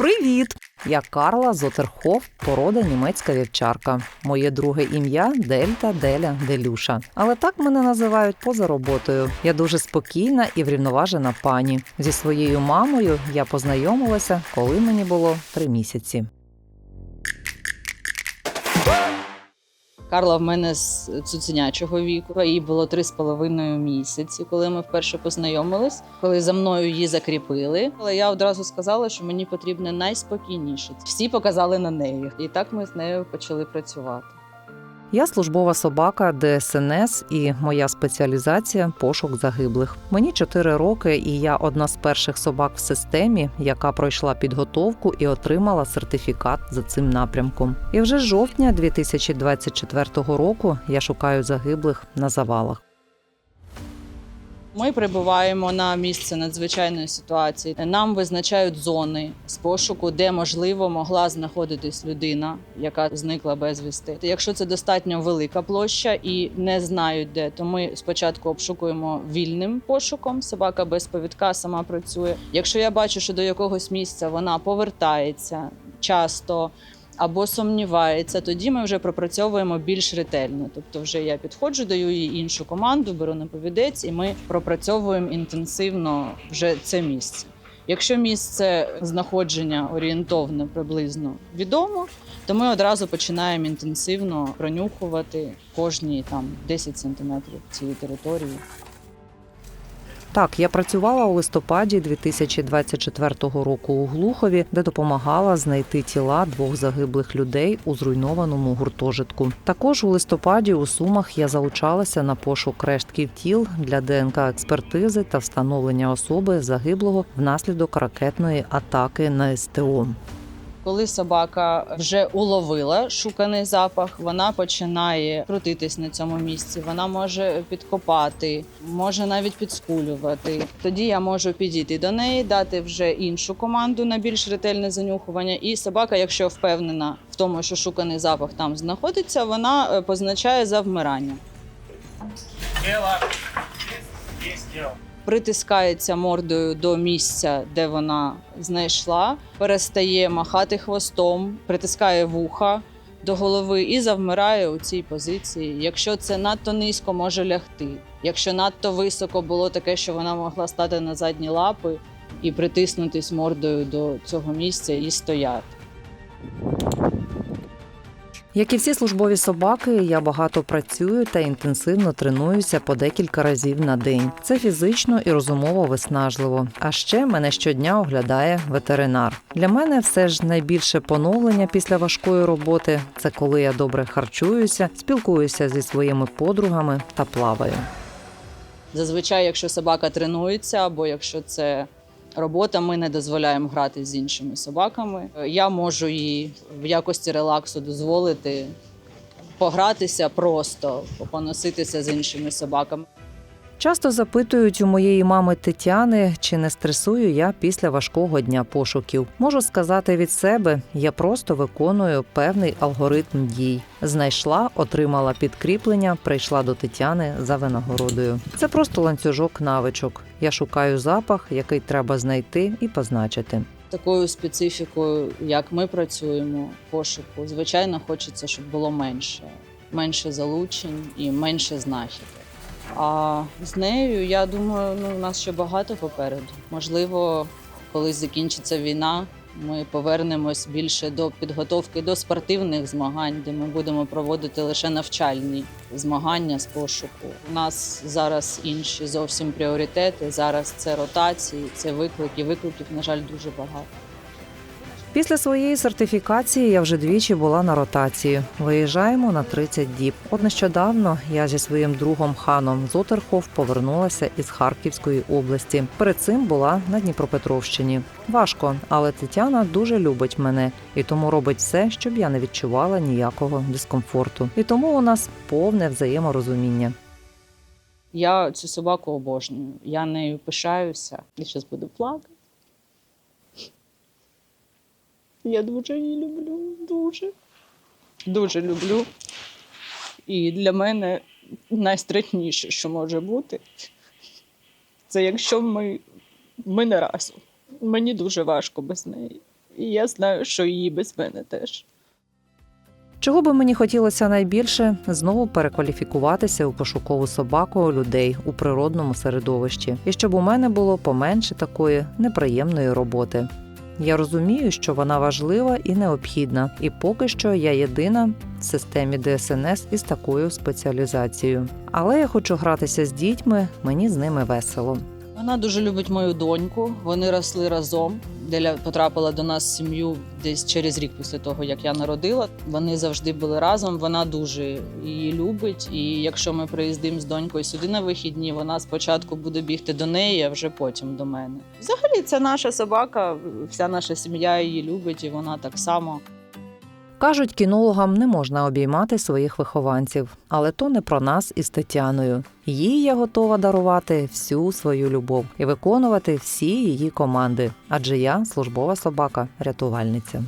Привіт! Я Карла Зотерхоф, порода німецька вівчарка. Моє друге ім'я Дельта Деля Делюша. Але так мене називають поза роботою. Я дуже спокійна і врівноважена пані. Зі своєю мамою я познайомилася, коли мені було три місяці. Карла в мене з цуценячого віку. Їй було три з половиною місяці, коли ми вперше познайомились, коли за мною її закріпили. Але я одразу сказала, що мені потрібне найспокійніше. Всі показали на неї, і так ми з нею почали працювати. Я службова собака ДСНС і моя спеціалізація пошук загиблих. Мені 4 роки, і я одна з перших собак в системі, яка пройшла підготовку і отримала сертифікат за цим напрямком. І вже з жовтня 2024 року я шукаю загиблих на завалах. Ми прибуваємо на місце надзвичайної ситуації. Нам визначають зони з пошуку, де можливо могла знаходитись людина, яка зникла безвісти. Якщо це достатньо велика площа і не знають де, то ми спочатку обшукуємо вільним пошуком. Собака без повідка сама працює. Якщо я бачу, що до якогось місця вона повертається часто. Або сумнівається, тоді ми вже пропрацьовуємо більш ретельно. Тобто, вже я підходжу, даю їй іншу команду, беру на повідець, і ми пропрацьовуємо інтенсивно вже це місце. Якщо місце знаходження орієнтовне приблизно відомо, то ми одразу починаємо інтенсивно пронюхувати кожні там 10 сантиметрів цієї території. Так, я працювала у листопаді 2024 року у Глухові, де допомагала знайти тіла двох загиблих людей у зруйнованому гуртожитку. Також у листопаді у Сумах я залучалася на пошук рештків тіл для ДНК експертизи та встановлення особи загиблого внаслідок ракетної атаки на СТО. Коли собака вже уловила шуканий запах, вона починає крутитись на цьому місці. Вона може підкопати, може навіть підскулювати. Тоді я можу підійти до неї, дати вже іншу команду на більш ретельне занюхування. І собака, якщо впевнена в тому, що шуканий запах там знаходиться, вона е, позначає завмирання. Есть, есть дело. Притискається мордою до місця, де вона знайшла, перестає махати хвостом, притискає вуха до голови і завмирає у цій позиції. Якщо це надто низько, може лягти. Якщо надто високо було таке, що вона могла стати на задні лапи і притиснутись мордою до цього місця і стояти. Як і всі службові собаки, я багато працюю та інтенсивно тренуюся по декілька разів на день. Це фізично і розумово виснажливо. А ще мене щодня оглядає ветеринар. Для мене все ж найбільше поновлення після важкої роботи це коли я добре харчуюся, спілкуюся зі своїми подругами та плаваю. Зазвичай, якщо собака тренується, або якщо це робота, ми не дозволяємо грати з іншими собаками. Я можу їй в якості релаксу дозволити погратися просто, поноситися з іншими собаками. Часто запитують у моєї мами Тетяни, чи не стресую я після важкого дня пошуків. Можу сказати від себе, я просто виконую певний алгоритм дій. Знайшла, отримала підкріплення, прийшла до Тетяни за винагородою. Це просто ланцюжок навичок. Я шукаю запах, який треба знайти і позначити. Такою специфікою, як ми працюємо пошуку, звичайно, хочеться, щоб було менше, менше залучень і менше знахідок. А з нею, я думаю, ну, у нас ще багато попереду. Можливо, коли закінчиться війна, ми повернемось більше до підготовки до спортивних змагань, де ми будемо проводити лише навчальні змагання з пошуку. У нас зараз інші зовсім пріоритети. Зараз це ротації, це виклики. Викликів, на жаль, дуже багато. Після своєї сертифікації я вже двічі була на ротації. Виїжджаємо на 30 діб. От нещодавно я зі своїм другом ханом Зотерхов повернулася із Харківської області. Перед цим була на Дніпропетровщині. Важко, але Тетяна дуже любить мене і тому робить все, щоб я не відчувала ніякого дискомфорту. І тому у нас повне взаєморозуміння. Я цю собаку обожнюю. Я нею пишаюся. Я зараз буду плакати. Я дуже її люблю, дуже. Дуже люблю. І для мене найстрашніше, що може бути, це якщо ми, ми не разом. Мені дуже важко без неї. І я знаю, що її без мене теж. Чого би мені хотілося найбільше знову перекваліфікуватися у пошукову собаку людей у природному середовищі, і щоб у мене було поменше такої неприємної роботи. Я розумію, що вона важлива і необхідна, і поки що я єдина в системі ДСНС із такою спеціалізацією. Але я хочу гратися з дітьми, мені з ними весело. Вона дуже любить мою доньку. Вони росли разом. Деля потрапила до нас в сім'ю десь через рік після того, як я народила. Вони завжди були разом. Вона дуже її любить. І якщо ми приїздимо з донькою сюди на вихідні, вона спочатку буде бігти до неї, а вже потім до мене. Взагалі, це наша собака, вся наша сім'я її любить, і вона так само. Кажуть, кінологам не можна обіймати своїх вихованців, але то не про нас із Тетяною. Їй я готова дарувати всю свою любов і виконувати всі її команди, адже я службова собака, рятувальниця.